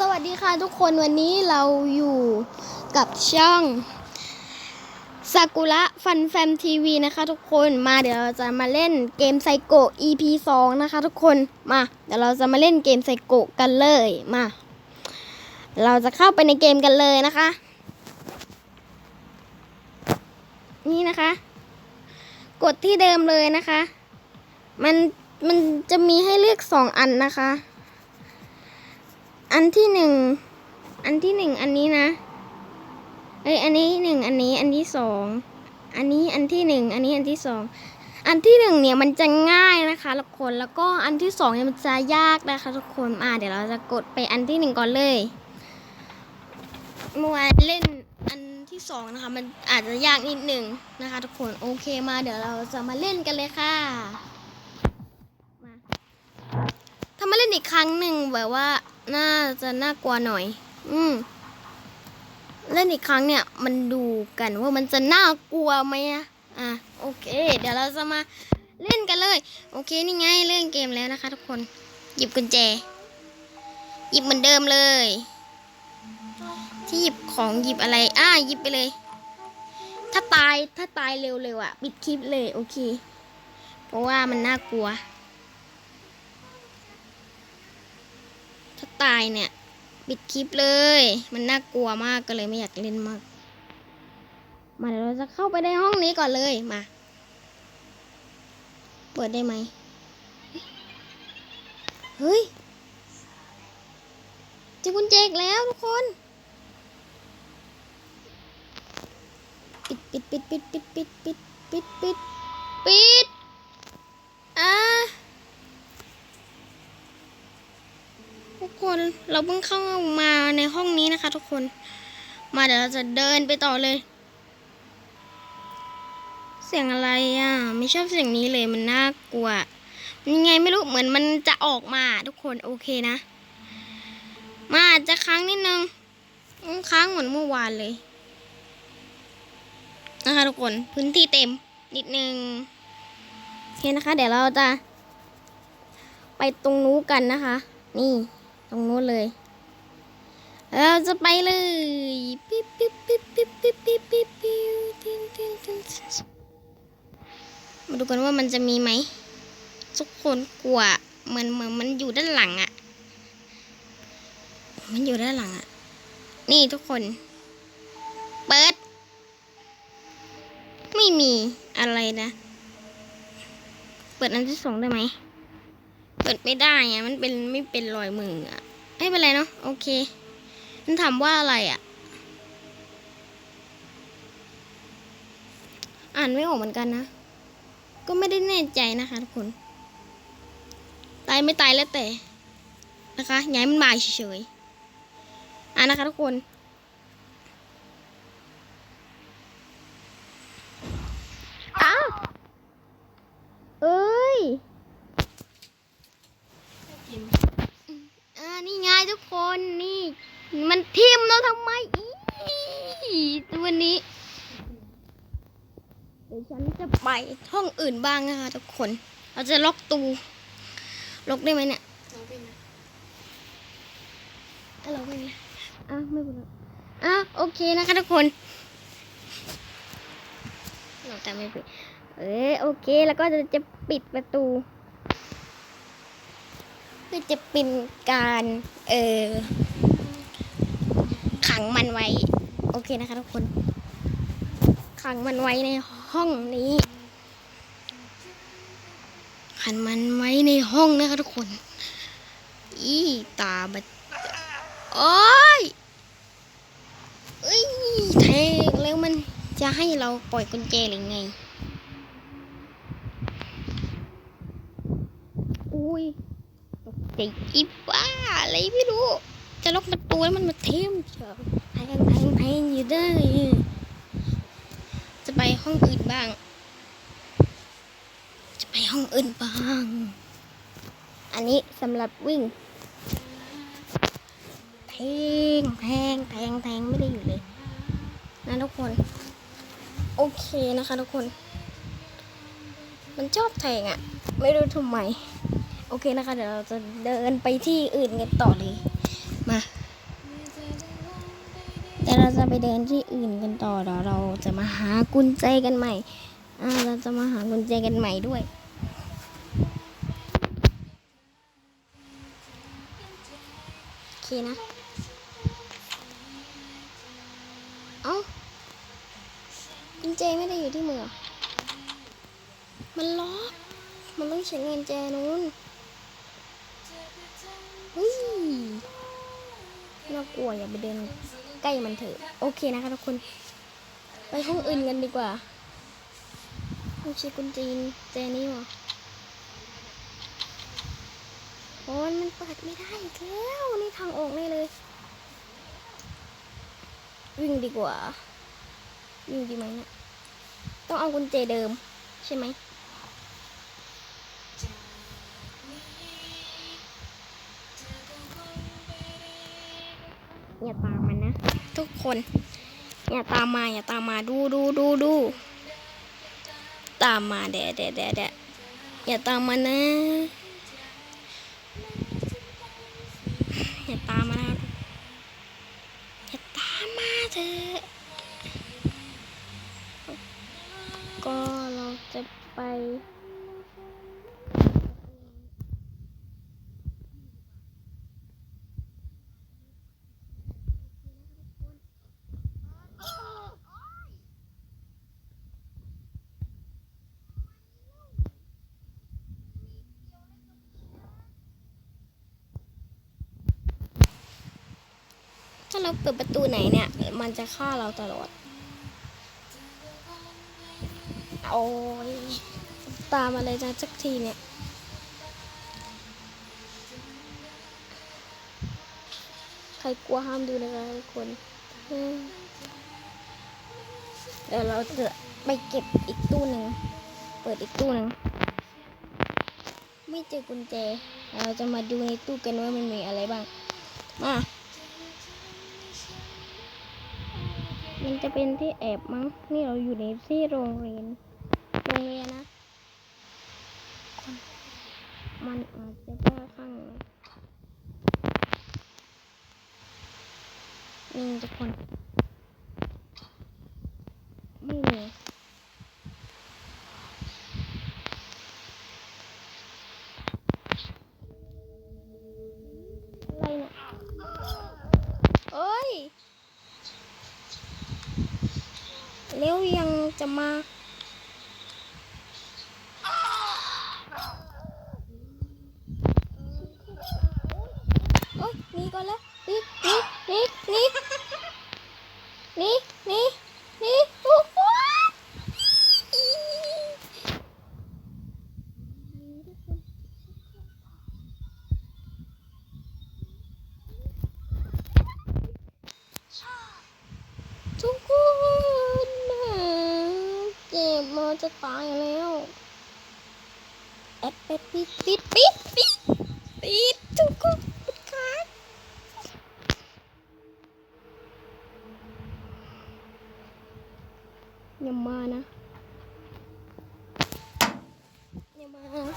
สวัสดีค่ะทุกคนวันนี้เราอยู่กับช่องซากุระฟันแฟมทีวีนะคะ ทุกคนมาเดี๋ยวเราจะมาเล่นเกมไซโก EP 2นะคะ ทุกคนมาเดี๋ยวเราจะมาเล่นเกมไซโกกันเลยมา เราจะเข้าไปในเกมกันเลยนะคะ นี่นะคะ กดที่เดิมเลยนะคะ มันมันจะมีให้เลือกสองอันนะคะ อันที่หนึ่ง อันที่หนึ่งอันนี้นะ เอ้ย อันนี้หนึ่งอันนี้ อันที่สอง อันนี้อันที่หนึ่ง อันนี้อันที่สอง อันที่หนึ่งเนี่ยมันจะง่ายนะคะทุกคน แล้วก็อันที่สองเนี่ยมันจะยากนะคะทุกคน อ่าเดี๋ยวเราจะกดไปอันที่หนึ่งก่อนเลย เมื่อวานเล่นอันที่สองนะคะ มันอาจจะยากนิดหนึ่งนะคะ ทุกคน โอเคมา เดี๋ยวเราจะมาเล่นกันเลยค่ะมาถ้ามาเล่นอีกครั้งหนึ่งแบบว่า น่าจะน่ากลัวหน่อย อืมเล่นอีกครั้งเนี่ย มันดูกันว่ามันจะน่ากลัวไหมอะอะโอเค เดี๋ยวเราจะมาเล่นกันเลย โอเคนี่ไงเล่นเกมแล้วนะคะ ทุกคน หยิบกุญแจ หยิบเหมือนเดิมเลย ที่หยิบของหยิบอะไรอะหยิบไปเลย ถ้าตายถ้าตายเร็วๆอะปิดคลิปเลยโอเค เพราะว่ามันน่ากลัว ตายเนี่ยปิดคลิปเลย มันน่ากลัวมากก็เลยไม่อยากเล่นมาก มาเดี๋ยวเราจะเข้าไปในห้องนี้ก่อนเลยมา เปิดได้ไหมเฮ้ยเจอกุญแจกแล้วทุกคน ปิดปิดปิดปิดปิดปิดปิดปิดปิดปิด คนเราเพิ่งเข้ามาในห้องนี้นะคะ ทุกคน มาเดี๋ยวเราจะเดินไปต่อเลย เสียงอะไรอะ ไม่ชอบเสียงนี้เลยมันน่ากลัวยังไงไม่รู้เหมือนมันจะออกมาทุกคนโอเคนะ มาอาจจะค้างนิดนึงค้างเหมือนเมื่อวานเลยนะคะทุกคนพื้นที่เต็มนิดนึงโอเคนะคะ เดี๋ยวเราจะไปตรงนู้นกันนะคะ นี่ ตรงนู้นเลยเราจะไปเลยปิ๊บปิ๊บปิ๊บปิ๊บปิ๊บปิ๊บปิ๊บปิ๊บตินตินตินมาดูกันว่ามันจะมีไหมทุกคนกลัวเหมือนเหมือนมันอยู่ด้านหลังอะมันอยู่ด้านหลังอะนี่ทุกคน เปิด ไม่มีอะไรนะ เปิดอันที่สองได้ไหม เปิดไม่ได้อะมันเป็นไม่เป็นรอยมืออะไม่เป็นไรเนาะโอเค มันถามว่าอะไรอะ อ่านไม่ออกเหมือนกันนะ ก็ไม่ได้แน่ใจนะคะทุกคน ตายไม่ตายแล้วแต่นะคะย้ายมันมาเฉยๆอ่านะคะทุกคน อ้าวเอ้ย อ่านี่ไงทุก คนนี่ มันทิมเราทำไมอีตัวนี้ เดี๋ยวฉันจะไปห้องอื่นบ้างนะคะทุกคน เราจะล็อกตูล็อกได้ไหมเนี่ยอะล็อกไม่ได้อะไม่เป็นไรอะโอเคนะคะทุกคนเราแต่ไม่ปิดเออโอเค แล้วก็จะจะปิดประตู เพื่อจะเป็นการเออขังมันไว้ โอเคนะคะทุกคน ขังมันไว้ในห้องนี้ ขังมันไว้ในห้องนะคะทุกคน อีตาบัดโอ้ยเอ้ยแทงแล้วมันจะให้เราปล่อยกุญแจหรือไง อุ้ย ตกใจอีบ้าอะไรไม่รู้ จะล็อกประตูแล้วมันมาเทมเฉยแทงแทงแทงอยู่ได้จะไปห้องอื่นบ้าง จะไปห้องอื่นบ้าง อันนี้สำหรับวิ่งแทงแทงแทงแทงไม่ได้อยู่เลย นะทุกคน โอเคนะคะทุกคน มันชอบแทงอะ่ะ ไม่รู้ทำไม โอเคนะคะ เดี๋ยวเราจะเดินไปที่อื่นกันต่อเลย มายวเราจะไปเดินที่อื่นกันต่อเดี๋ยวเราจะมาหากุญแจกันใหม่อ่าเราจะมาหากุญแจกันใหม่ด้วยโอเคนะเอ้ากุญแจไม่ได้อยู่ที่มือเหรอมันล็อกมันต้องใช้กุญแจนู้น น่ากลัวอย่าไปเดินใกล้มันเถอะ โอเคนะคะทุกคน ไปห้องอื่นกันดีกว่าไม่ใช่กุญแจแจนี้หรอโอ้ยมันเปิดไม่ได้อีกแล้วนี่ทางออกแน่เลย วิ่งดีกว่า วิ่งดีไหมเนี่ยต้องเอากุญแจเดิม ใช่ไหม อย่าตามมันนะ ทุกคน อย่าตามมาอย่าตามมาดูดูดูดูตามมาแดะแดะแดะแดะอย่าตามมานะอย่าตามมานะอย่าตามมาเถอะก็เราจะไป ถ้า เราเปิดประตูไหนเนี่ย มันจะฆ่าเราตลอด โอ้ยตามมาเลยจ้ะสักทีเนี่ยใครกลัวห้ามดูนะคะทุกคนเดี๋ยวเราจะไปเก็บอีกตู้หนึ่ง เปิดอีกตู้หนึ่ง ไม่เจอกุญแจ เราจะมาดูในตู้กันว่ามันมีอะไรบ้าง มา มันจะเป็นที่แอบมั้ง นี่เราอยู่ในที่โรงเรียน โรงเรียนนะ มันอาจจะบ้านข้างนะนี่ทุกคน ไม่มีอะไรเนี่ยเอ้ย แล้วยังจะมา โอ๊ยหนีก่อนแล้วหนีหนีหนีหนีหนีหนีหนีโอ้โหทุกคนน่ะเจะตายแล้วแอดเป็ดปิดปิดปิดปิดปิดทุกคนปิดครับอย่ามานะอย่ามานะ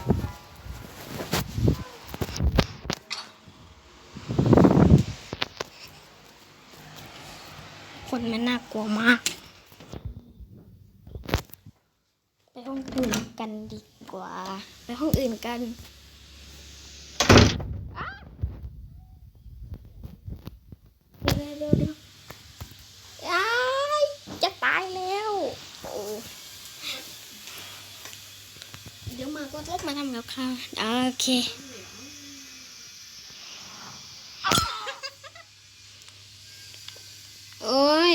คนมันน่ากลัวมาก ไปห้องอื่นกันดีกว่า ไปห้ องอื่นกันอ๊ะเดี๋ยวเดี๋ยวเดี๋ยวอ้ายจะตายแล้วโอ้เดี๋ยวมาก็ทบมาทำกับข้าวโอเค โอ้ย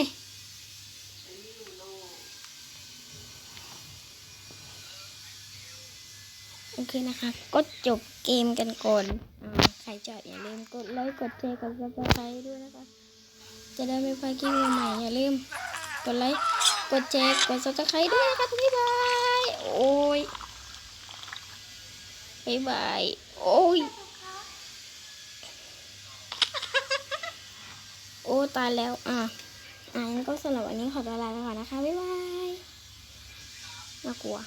โอเค นะคะ ก็จบเกมกันก่อนอใครจอดอย่าลืมกดไลค์กดแชร์กดซับสไครต์ด้วยนะคะ จะได้ไม่พลาดคลิปใหม่อย่าลืมกดไลค์กดแชร์กด subscribe ด้วยนะคะบ๊ายบายโอ้ยบ๊ายบายโอ้ยโอ้ตายแล้วอะอะงั้นก็สำหรับวันนี้ขอตัวลาไปก่อนนะคะบ๊ายบายน่ากลัว